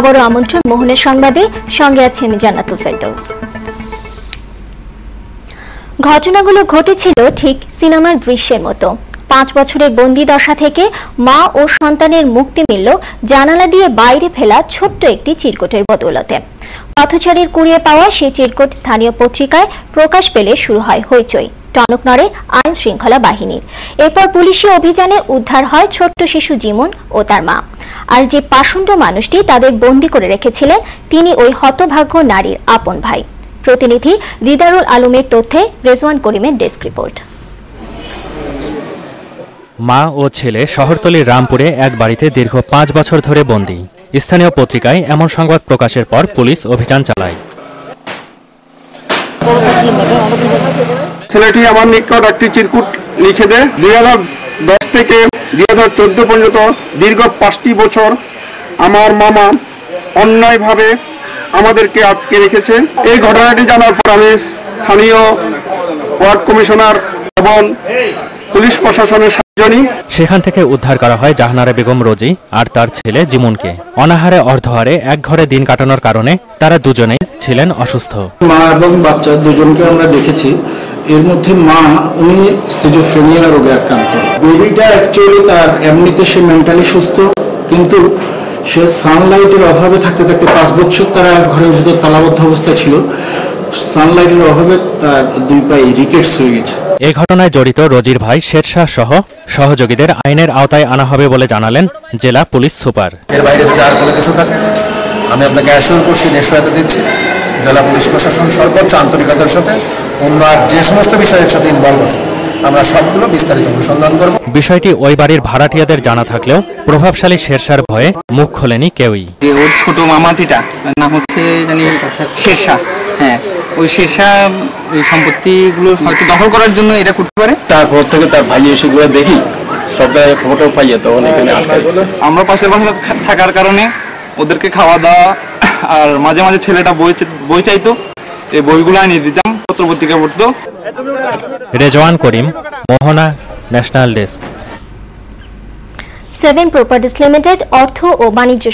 আবারও আমন্ত্রণ মোহনের সংবাদে। সঙ্গে আছে আমি জান্নাতুল ফেরদৌস। ঘটনাগুলো ঘটেছিল ঠিক সিনেমার দৃশ্যের মতো। পাঁচ বছরের বন্দি দশা থেকে মা ও সন্তানের মুক্তি মিলল জানালা দিয়ে বাইরে ফেলা ছোট্ট একটি চিরকুটের বদৌলতে। পথচারীর কুড়িয়ে পাওয়া সেই চিরকুট স্থানীয় পত্রিকায় প্রকাশ পেলে শুরু হয় হইচই। টনক নড়ে আইন শৃঙ্খলা বাহিনীর। এরপর পুলিশি অভিযানে উদ্ধার হয় ছোট্ট শিশু জীবন ও তার মা। আর যে পাষণ্ড মানুষটি তাদের বন্দি করে রেখেছিলেন তিনি ওই হতভাগ্য নারীর আপন ভাই। প্রতিনিধি দিদারুল আলমের তথ্যে রেজওয়ান করিমের ডেস্ক রিপোর্ট। মা ও ছেলে শহরতলির রামপুরে এক বাড়িতে দীর্ঘ পাঁচ বছর ধরে বন্দী। স্থানীয় পত্রিকায় এমন সংবাদ প্রকাশের পর পুলিশ অভিযান চালায়। ছেলেটি আমার নিকট একটি চিরকুট লিখে দেয় দুই হাজার দশ থেকে দুই হাজার চোদ্দ পর্যন্ত দীর্ঘ পাঁচটি বছর আমার মামা অন্যায়ভাবে আমাদেরকে আটকে রেখেছে। এই ঘটনাটি জানার পর আমি স্থানীয় ওয়ার্ড কমিশনার এবং পুলিশ প্রশাসনের সাহায্য সেখান থেকে উদ্ধার করা হয় জাহানারা বেগম রোজি আর তার ছেলে জিমুনকে। অনাহারে অর্ধহারে এক ঘরে দিন কাটানোর কারণে তারা দুজনেই ছিলেন অসুস্থ। মা এবং বাচ্চা দুজনকে আমরা দেখেছি। এর মধ্যে মা উনি সিজোফ্রেনিয়া রোগে আক্রান্ত। বেবিটা অ্যাকচুয়ালি তার এমনিতে সে মেন্টালি সুস্থ কিন্তু সে সানলাইটের অভাবে থাকতে থাকতে পাঁচ বছর তারা ঘরের ভিতর তালাবদ্ধ অবস্থায় ছিল। সানলাইটের অভাবে তার দুই পায়ে রিকেটস হয়ে গেছে। এ ঘটনায় জড়িত রোজির ভাই শেরশাহ সহ সহযোগীদের আইনের আওতায় আনা হবে বলে জানালেন জেলা পুলিশ সুপার। এর বাইরে যদি আর কোনো কিছু থাকে আমি আপনাকে অ্যাসিওর করছি নিশ্চয়তা দিচ্ছি। জেলা পুলিশ প্রশাসন সর্বোচ্চ আন্তরিকতার সাথে অন্য আর যে সমস্ত বিষয়ের সাথে ইনভলভ আছে আমরা সবগুলো বিস্তারিত অনুসন্ধান করব। বিষয়টি ওই বাড়ির ভাড়াটিয়াদের জানা থাকলেও প্রভাবশালী শেরশার ভয়ে মুখ খোলেনি কেউই। যে ওর ছোট মামা যেটা নাম হচ্ছে জানি শেরশাহ হ্যাঁ। ওই শেরশাহ ওই সম্পত্তিগুলো হয়তো দখল করার জন্য এটা করতে পারে। তারপর থেকে তার ভাই এসে গুলো দেখি সব জায়গায় খবরটাও পাইয়ে তখন এখানে আমরা পাশের বাসা থাকার কারণে ওদেরকে খাওয়া দাওয়া আর মাঝে মাঝে ছেলেটা বই বই চাইতো এই বইগুলো আমি দিতাম পত্র পত্রিকা পড়তো Rezwan Karim Mohona national desk. Seven properties limited অর্থ ও বাণিজ্য